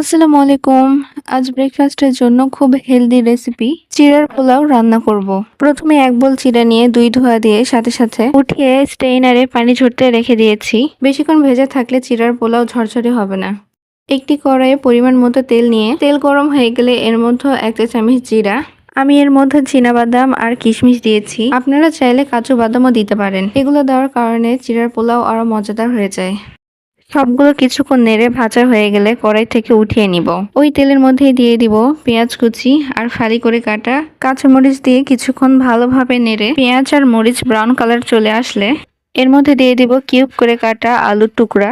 আসসালামু আলাইকুম। আজ ব্রেকফাস্টের জন্য খুব হেলদি রেসিপি চিড়ার পোলাও রান্না করব। প্রথমে এক বোল চিড়া নিয়ে দুই ধোয়া দিয়ে সাথে সাথে উঠিয়ে স্টেইনারে পানি ঝরতে রেখে দিয়েছি। বেশিক্ষণ ভেজে থাকলে চিড়ার পোলাও ঝরঝরে হবে না। একটি কড়াইয়ে পরিমাণ মতো তেল নিয়ে, তেল গরম হয়ে গেলে এর মধ্যে এক চা চামচ জিরা। আমি এর মধ্যে বাদাম আর কিশমিশ দিয়েছি। আপনারা চাইলে কাজু বাদামও দিতে পারেন। এগুলো দেওয়ার কারণে চিড়ার পোলাও আরও মজাদার হয়ে যায়। সবগুলো কিছুক্ষণ নেড়ে ভাজা হয়ে গেলে কড়াই থেকে উঠিয়ে নিব। ওই তেলের মধ্যে দিয়ে দিব পেঁয়াজ কুচি আর ফালি করে কাটা কাঁচামরিচ দিয়ে কিছুক্ষণ ভালোভাবে নেড়ে পেঁয়াজ আর মরিচ ব্রাউন কালার চলে আসলে এর মধ্যে দিয়ে দিব কিউব করে কাটা আলুর টুকরা।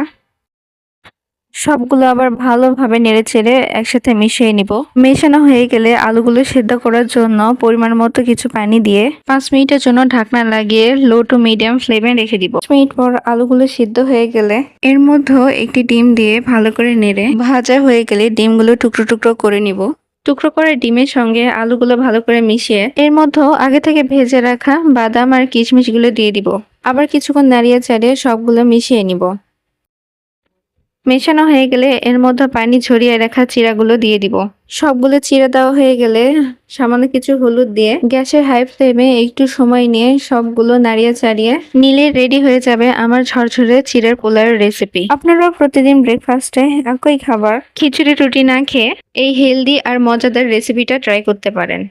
সবগুলো আবার ভালোভাবে নেড়ে চেড়ে একসাথে মিশিয়ে নিব। মেশানো হয়ে গেলে আলুগুলো সেদ্ধ করার জন্য পরিমাণ মতো কিছু পানি দিয়ে পাঁচ মিনিটের জন্য ঢাকনা লাগিয়ে লো টু মিডিয়াম ফ্লেমে রেখে দিব। পাঁচ মিনিট পর আলুগুলো সিদ্ধ হয়ে গেলে এর মধ্যে একটি ডিম দিয়ে ভালো করে নেড়ে ভাজা হয়ে গেলে ডিমগুলো টুকরো টুকরো করে নিব। টুকরো করে ডিমের সঙ্গে আলুগুলো ভালো করে মিশিয়ে এর মধ্যে আগে থেকে ভেজে রাখা বাদাম আর কিশমিশগুলো দিয়ে দিব। আবার কিছুক্ষণ নাড়িয়ে চাড়িয়ে সবগুলো মিশিয়ে নিব। মেশানো হয়ে গেলে এর মধ্যে পানি ঝরিয়ে রাখা চিরাগুলো দিয়ে দিব। সবগুলো চিরা দেওয়া হয়ে গেলে সামান্য কিছু হলুদ দিয়ে গ্যাসের হাই ফ্লেমে একটু সময় নিয়ে সবগুলো নাড়িয়ে চাড়িয়ে নিলে রেডি হয়ে যাবে আমার ঝরঝরে চিড়ের পোলাওয়ের রেসিপি আপনারাও প্রতিদিন ব্রেকফাস্টে একই খাবার, খিচুড়ি রুটি না খেয়ে এই হেলদি আর মজাদার রেসিপিটা ট্রাই করতে পারেন।